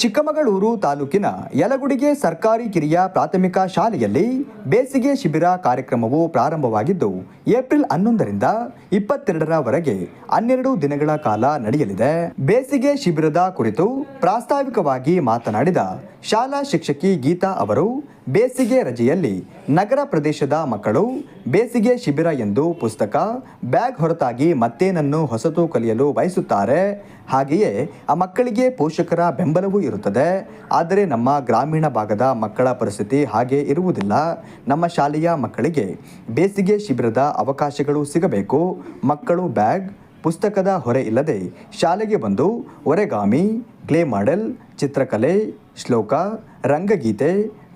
ಚಿಕ್ಕಮಗಳೂರು ತಾಲೂಕಿನ ಯಲಗುಡಿಗೆ ಸರ್ಕಾರಿ ಕಿರಿಯ ಪ್ರಾಥಮಿಕ ಶಾಲೆಯಲ್ಲಿ ಬೇಸಿಗೆ ಶಿಬಿರ ಕಾರ್ಯಕ್ರಮವು ಪ್ರಾರಂಭವಾಗಿದ್ದು, ಏಪ್ರಿಲ್ ಹನ್ನೊಂದರಿಂದ ಇಪ್ಪತ್ತೆರಡರವರೆಗೆ ಹನ್ನೆರಡು ದಿನಗಳ ಕಾಲ ನಡೆಯಲಿದೆ. ಬೇಸಿಗೆ ಶಿಬಿರದ ಕುರಿತು ಪ್ರಾಸ್ತಾವಿಕವಾಗಿ ಮಾತನಾಡಿದ ಶಾಲಾ ಶಿಕ್ಷಕಿ ಗೀತಾ ಅವರು ಬೇಸಿಗೆ ರಜೆಯಲ್ಲಿ ನಗರ ಪ್ರದೇಶದ ಮಕ್ಕಳು ಬೇಸಿಗೆ ಶಿಬಿರ ಎಂದು ಪುಸ್ತಕ, ಬ್ಯಾಗ್ ಹೊರತಾಗಿ ಮತ್ತೇನನ್ನು ಹೊಸತು ಕಲಿಯಲು ಬಯಸುತ್ತಾರೆ. ಹಾಗೆಯೇ ಆ ಮಕ್ಕಳಿಗೆ ಪೋಷಕರ ಬೆಂಬಲವೂ ಇರುತ್ತದೆ. ಆದರೆ ನಮ್ಮ ಗ್ರಾಮೀಣ ಭಾಗದ ಮಕ್ಕಳ ಪರಿಸ್ಥಿತಿ ಹಾಗೆ ಇರುವುದಿಲ್ಲ. ನಮ್ಮ ಶಾಲೆಯ ಮಕ್ಕಳಿಗೆ ಬೇಸಿಗೆ ಶಿಬಿರದ ಅವಕಾಶಗಳು ಸಿಗಬೇಕು. ಮಕ್ಕಳು ಬ್ಯಾಗ್, ಪುಸ್ತಕದ ಹೊರೆ ಇಲ್ಲದೆ ಶಾಲೆಗೆ ಬಂದು ಒರೆಗಾಮಿ, ಕ್ಲೇ ಮಾಡೆಲ್, ಚಿತ್ರಕಲೆ, ಶ್ಲೋಕ, ರಂಗಗೀತೆ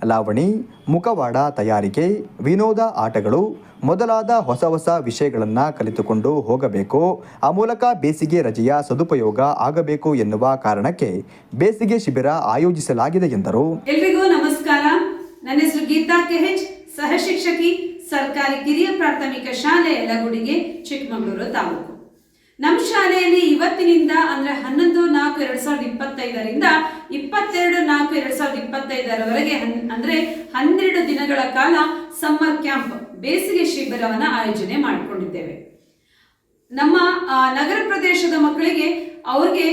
ಲಾವಣಿ, ಮುಖವಾಡ ತಯಾರಿಕೆ, ವಿನೋದ ಆಟಗಳು, ಮೊದಲಾದ ಹೊಸ ಹೊಸ ವಿಷಯಗಳನ್ನು ಕಲಿತುಕೊಂಡು ಹೋಗಬೇಕು. ಆ ಮೂಲಕ ಬೇಸಿಗೆ ರಜೆಯ ಸದುಪಯೋಗ ಆಗಬೇಕು ಎನ್ನುವ ಕಾರಣಕ್ಕೆ ಬೇಸಿಗೆ ಶಿಬಿರ ಆಯೋಜಿಸಲಾಗಿದೆ ಎಂದರು. ಎಲ್ರಿಗೂ ನಮಸ್ಕಾರ. ನನ್ನ ಹೆಸರು ಗೀತಾ ಕೆಹೆಚ್, ಸಹ ಶಿಕ್ಷಕಿ, ಸರ್ಕಾರಿ ಕಿರಿಯ ಪ್ರಾಥಮಿಕ ಶಾಲೆ ಯಲಗುಡಿಗೆ ಚಿಕ್ಕಮಗಳೂರು ತಾಲೂಕು. ನಮ್ಮ ಶಾಲೆಯಲ್ಲಿ ಇವತ್ತಿನಿಂದ ಅಂದ್ರೆ ಹನ್ನೊಂದು ನಾಲ್ಕು ಎರಡ್ ಸಾವಿರದ ಇಪ್ಪತ್ತೈದರಿಂದ ಇಪ್ಪತ್ತೆರಡು ನಾಲ್ಕು ಎರಡ್ ಸಾವಿರದ ಇಪ್ಪತ್ತೈದರವರೆಗೆ ಅಂದ್ರೆ ಹನ್ನೆರಡು ದಿನಗಳ ಕಾಲ ಸಮ್ಮರ್ ಕ್ಯಾಂಪ್ ಬೇಸಿಗೆ ಶಿಬಿರವನ್ನ ಆಯೋಜನೆ ಮಾಡಿಕೊಂಡಿದ್ದೇವೆ. ನಮ್ಮ ನಗರ ಪ್ರದೇಶದ ಮಕ್ಕಳಿಗೆ ಅವ್ರಿಗೆ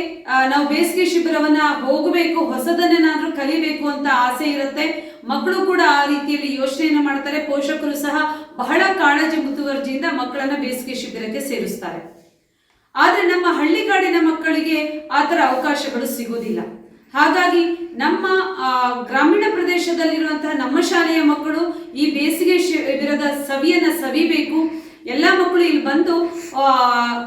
ನಾವು ಬೇಸಿಗೆ ಶಿಬಿರವನ್ನ ಹೋಗಬೇಕು, ಹೊಸದನ್ನೇನಾದ್ರೂ ಕಲಿಬೇಕು ಅಂತ ಆಸೆ ಇರುತ್ತೆ. ಮಕ್ಕಳು ಕೂಡ ಆ ರೀತಿಯಲ್ಲಿ ಯೋಚನೆಯನ್ನು ಮಾಡ್ತಾರೆ. ಪೋಷಕರು ಸಹ ಬಹಳ ಕಾಳಜಿ ಮುತುವರ್ಜಿಯಿಂದ ಮಕ್ಕಳನ್ನ ಬೇಸಿಗೆ ಶಿಬಿರಕ್ಕೆ ಸೇರಿಸ್ತಾರೆ. ಆದ್ರೆ ನಮ್ಮ ಹಳ್ಳಿಗಾಡಿನ ಮಕ್ಕಳಿಗೆ ಆ ಥರ ಅವಕಾಶಗಳು ಸಿಗೋದಿಲ್ಲ. ಹಾಗಾಗಿ ನಮ್ಮ ಗ್ರಾಮೀಣ ಪ್ರದೇಶದಲ್ಲಿರುವಂತಹ ನಮ್ಮ ಶಾಲೆಯ ಮಕ್ಕಳು ಈ ಬೇಸಿಗೆ ಶಿಬಿರದ ಸವಿಯನ್ನ ಸವಿಬೇಕು. ಎಲ್ಲ ಮಕ್ಕಳು ಇಲ್ಲಿ ಬಂದು ಆ,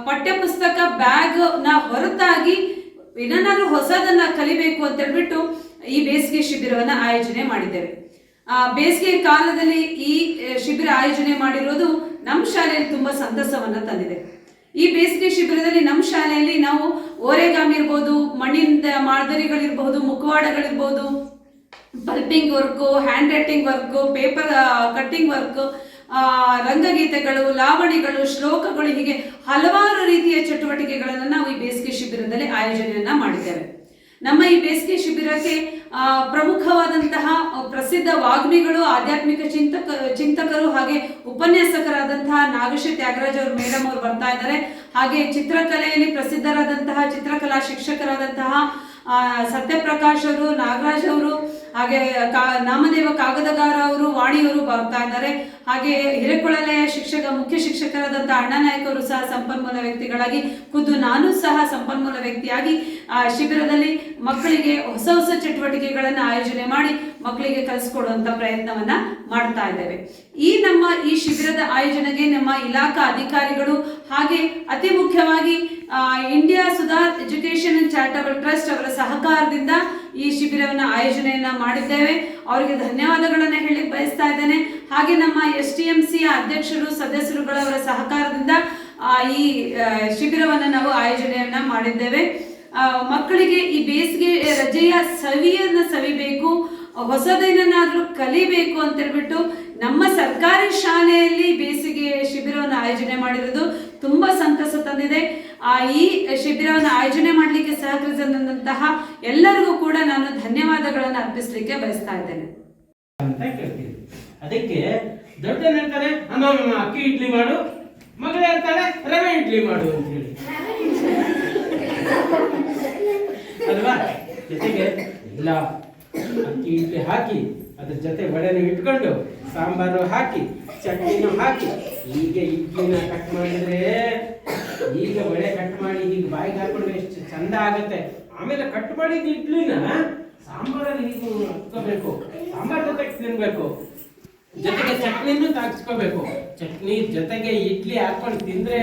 ಪಠ್ಯಪುಸ್ತಕ ಬ್ಯಾಗ್ನ ಹೊರತಾಗಿ ಏನನ್ನಾದ್ರೂ ಹೊಸದನ್ನ ಕಲಿಬೇಕು ಅಂತ ಹೇಳ್ಬಿಟ್ಟು ಈ ಬೇಸಿಗೆ ಶಿಬಿರವನ್ನ ಆಯೋಜನೆ ಮಾಡಿದ್ದೇವೆ. ಆ, ಬೇಸಿಗೆ ಕಾಲದಲ್ಲಿ ಈ ಶಿಬಿರ ಆಯೋಜನೆ ಮಾಡಿರೋದು ನಮ್ಮ ಶಾಲೆಯಲ್ಲಿ ತುಂಬಾ ಸಂತಸವನ್ನ ತಂದಿದೆ. ಈ ಬೇಸಿಗೆ ಶಿಬಿರದಲ್ಲಿ ನಮ್ಮ ಶಾಲೆಯಲ್ಲಿ ನಾವು ಓರೆಗಾಮ್ ಇರ್ಬೋದು ಮಣ್ಣಿನ ಮಾದರಿಗಳಿರ್ಬೋದು, ಮುಖವಾಡಗಳಿರ್ಬೋದು ಬಲ್ಪಿಂಗ್ work, handwriting work, paper cutting work ರಂಗಗೀತೆಗಳು, ಲಾವಣಿಗಳು, ಶ್ಲೋಕಗಳು ಹೀಗೆ ಹಲವಾರು ರೀತಿಯ ಚಟುವಟಿಕೆಗಳನ್ನು ನಾವು ಈ ಬೇಸಿಗೆ ಶಿಬಿರದಲ್ಲಿ ಆಯೋಜನೆಯನ್ನ ಮಾಡಿದ್ದೇವೆ. ನಮ್ಮ ಈ ಬೇಸಿಗೆ ಶಿಬಿರಕ್ಕೆ ಪ್ರಮುಖವಾದಂತಹ ಪ್ರಸಿದ್ಧ ವಾಗ್ಮಿಗಳು, ಆಧ್ಯಾತ್ಮಿಕ ಚಿಂತಕ, ಚಿಂತಕರು ಹಾಗೆ ಉಪನ್ಯಾಸಕರಾದಂತಹ ನಾಗೇಶ ತ್ಯಾಗರಾಜ್ ಅವರು ಮೇಡಮ್ ಅವರು ಬರ್ತಾ ಇದ್ದಾರೆ. ಹಾಗೆ ಚಿತ್ರಕಲೆಯಲ್ಲಿ ಪ್ರಸಿದ್ಧರಾದಂತಹ ಚಿತ್ರಕಲಾ ಶಿಕ್ಷಕರಾದಂತಹ ಸತ್ಯಪ್ರಕಾಶ್ ಅವರು ನಾಗರಾಜ್ ಅವರು, ಹಾಗೆ ಕಾ, ನಾಮದೇವ ಕಾಗದಗಾರ ಅವರು ವಾಣಿಯವರು ಬರ್ತಾ ಇದ್ದಾರೆ. ಹಾಗೆ ಹಿರೇಕೊಳಲೆಯ ಶಿಕ್ಷಕ, ಮುಖ್ಯ ಶಿಕ್ಷಕರಾದಂತಹ ಅಣ್ಣ ನಾಯಕ್ ಅವರು ಸಹ ಸಂಪನ್ಮೂಲ ವ್ಯಕ್ತಿಗಳಾಗಿ, ಖುದ್ದು ನಾನು ಸಹ ಸಂಪನ್ಮೂಲ ವ್ಯಕ್ತಿಯಾಗಿ, ಆ, ಶಿಬಿರದಲ್ಲಿ ಮಕ್ಕಳಿಗೆ ಹೊಸ ಹೊಸ ಚಟುವಟಿಕೆಗಳನ್ನು ಆಯೋಜನೆ ಮಾಡಿ ಮಕ್ಕಳಿಗೆ ಕಲಿಸ್ಕೊಡುವಂತ ಪ್ರಯತ್ನವನ್ನ ಮಾಡ್ತಾ ಇದ್ದೇವೆ. ಈ ನಮ್ಮ ಈ ಶಿಬಿರದ ಆಯೋಜನೆಗೆ ನಮ್ಮ ಇಲಾಖಾ ಅಧಿಕಾರಿಗಳು ಹಾಗೆ ಅತಿ ಮುಖ್ಯವಾಗಿ India Sudhar education and charitable trust ಅವರ ಸಹಕಾರದಿಂದ ಈ ಶಿಬಿರವನ್ನ ಆಯೋಜನೆಯನ್ನ ಮಾಡಿದ್ದೇವೆ. ಅವರಿಗೆ ಧನ್ಯವಾದಗಳನ್ನು ಹೇಳಿ ಬಯಸ್ತಾ ಇದ್ದೇನೆ. ಹಾಗೆ ನಮ್ಮ ಎಸ್ ಟಿ ಎಂ ಸಿ ಅಧ್ಯಕ್ಷರು ಸದಸ್ಯರುಗಳವರ ಸಹಕಾರದಿಂದ ಈ ಶಿಬಿರವನ್ನು ನಾವು ಆಯೋಜನೆಯನ್ನ ಮಾಡಿದ್ದೇವೆ. ಮಕ್ಕಳಿಗೆ ಈ ಬೇಸಿಗೆ ರಜೆಯ ಸವಿಯನ್ನು ಸವಿಬೇಕು, ಹೊಸದೇನನ್ನಾದರೂ ಕಲಿಬೇಕು ಅಂತ ಹೇಳ್ಬಿಟ್ಟು ನಮ್ಮ ಸರ್ಕಾರಿ ಶಾಲೆಯಲ್ಲಿ ಬೇಸಿಗೆ ಶಿಬಿರವನ್ನು ಆಯೋಜನೆ ಮಾಡಿರೋದು ತುಂಬಾ ಸಂತಸ ತಂದಿದೆ. ಆ ಈ ಶಿಬಿರವನ್ನು ಆಯೋಜನೆ ಮಾಡಲಿಕ್ಕೆ ಸಹಕರಿಸಿದಂತಹ ಎಲ್ಲರಿಗೂ ಕೂಡ ನಾನು ಧನ್ಯವಾದಗಳನ್ನು ಅರ್ಪಿಸಲಿಕ್ಕೆ ಬಯಸ್ತಾ ಇದ್ದೇನೆ. ಅದಕ್ಕೆ ಅಮ್ಮ ಅಮ್ಮ, ಅಕ್ಕಿ ಇಡ್ಲಿ ಮಾಡು ಮಗಳು ಹೇಳ್ತಾರೆ ರವೆ ಇಡ್ಲಿ ಮಾಡು ಅಂತ ಹೇಳಿ. ಅಲ್ವಾ? ಜೊತೆಗೆ ಇಲ್ಲ ಅಕ್ಕಿ ಇಡ್ಲಿ ಹಾಕಿ ಅದ್ರ ಜೊತೆ ವಡೆನೂ ಇಟ್ಕೊಂಡು ಸಾಂಬಾರು ಹಾಕಿ, ಚಟ್ನಿನೂ ಹಾಕಿ. ಹೀಗೆ ಇಡ್ಲಿನ ಕಟ್ ಮಾಡಿದ್ರೆ ಈಗ ವಡೆ ಕಟ್ ಮಾಡಿ ಹೀಗೆ ಬಾಯಿಗೆ ಹಾಕೊಂಡ್ರೆ ಎಷ್ಟು ಚಂದ ಆಗುತ್ತೆ. ಆಮೇಲೆ ಕಟ್ ಮಾಡಿದ ಇಡ್ಲಿನ ಸಾಂಬಾರಲ್ಲಿ ಹೀಗೆ ಹಾಕ್ಕೋಬೇಕು. ಸಾಂಬಾರ್ ಜೊತೆ ತಿನ್ಬೇಕು. ಜೊತೆಗೆ ಚಟ್ನಿನೂ ತಾಗಿಸ್ಕೋಬೇಕು ಚಟ್ನಿ ಜೊತೆಗೆ ಇಡ್ಲಿ ಹಾಕೊಂಡು ತಿಂದ್ರೆ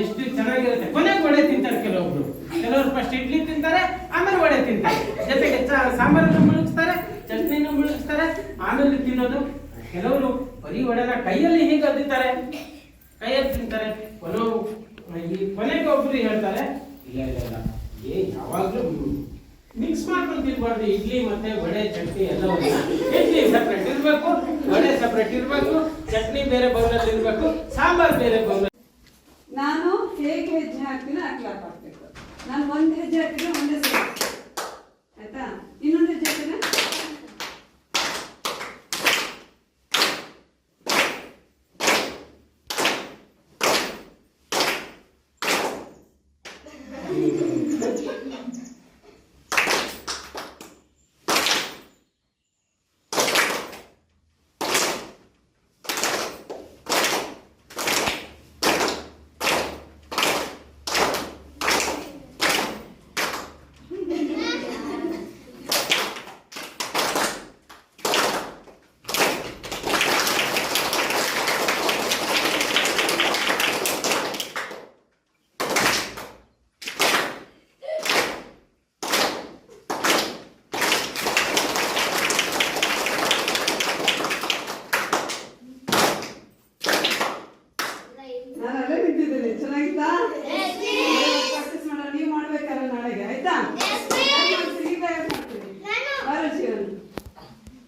ಎಷ್ಟು ಚೆನ್ನಾಗಿರುತ್ತೆ. ಕೊನೆಗೆ ವಡೆ ತಿಂತಾರೆ ಕೆಲವೊಬ್ರು. ಕೆಲವರು ಫಸ್ಟ್ ಇಡ್ಲಿ ತಿಂತಾರೆ, ಆಮೇಲೆ ವಡೆ ತಿಂತಾರೆ. ಜೊತೆಗೆ ಸಾಂಬಾರನ್ನು ಮುಳುಗಿಸ್ತಾರೆ. ಚಟ್ನಿನೂ ಮುಳುಗಿಸ್ತಾರೆ, ಆಮೇಲೆ ತಿನ್ನೋದು. ಕೆಲವರು ಬರೀ ಒಡೆದ ಕೈಯಲ್ಲಿ ಹೀಗೆ ಅದ್ದಿತಾರೆ ಕೈಯಲ್ಲಿ ತಿಂತಾರೆ. ಕೊನೋ ಈ ಕೊನೆಗೆ ಒಬ್ರು ಹೇಳ್ತಾರೆ, ಇಲ್ಲ ಇಲ್ಲ ಏ, ಯಾವಾಗಲೂ ಮಿಕ್ಸ್ ಮಾಡ್ಕೊಂಡು ತಿನ್ಬಾರ್ದು. ಇಡ್ಲಿ ಮತ್ತೆ ವಡೆ, ಚಟ್ನಿ ಎಲ್ಲ ಇಡ್ಲಿ ಸಪ್ರೇಟ್ ಇರಬೇಕು, ವಡೆ ಸಪ್ರೇಟ್ ಇರಬೇಕು, ಚಟ್ನಿ ಬೇರೆ ಬೌಲಲ್ಲಿ ಇರಬೇಕು, ಸಾಂಬಾರ್ ಬೇರೆ ಬೌಲ್ ನಾನು ಹೇಗೆ ಹೆಜ್ಜೆ ಹಾಕ್ತೀನಿ ಅಕ್ಲಾಪ್ ಹಾಕ್ಬೇಕು. ನಾನು ಒಂದು ಹೆಜ್ಜೆ ಹಾಕಿದ್ರೆ ಒಂದೇ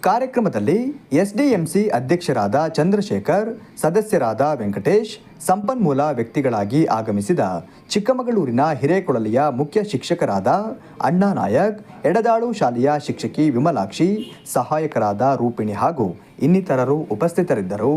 ಕಾರ್ಯಕ್ರಮದಲ್ಲಿ ಎಸ್ಡಿಎಂಸಿ ಅಧ್ಯಕ್ಷರಾದ ಚಂದ್ರಶೇಖರ್, ಸದಸ್ಯರಾದ ವೆಂಕಟೇಶ್, ಸಂಪನ್ಮೂಲ ವ್ಯಕ್ತಿಗಳಾಗಿ ಆಗಮಿಸಿದ ಚಿಕ್ಕಮಗಳೂರಿನ ಹಿರೇಕೊಳಲಿಯ ಮುಖ್ಯ ಶಿಕ್ಷಕರಾದ ಅಣ್ಣಾ ನಾಯಕ್, ಎಡದಾಳು ಶಾಲೆಯ ಶಿಕ್ಷಕಿ ವಿಮಲಾಕ್ಷಿ, ಸಹಾಯಕರಾದ ರೂಪಿಣಿ ಹಾಗೂ ಇನ್ನಿತರರು ಉಪಸ್ಥಿತರಿದ್ದರು.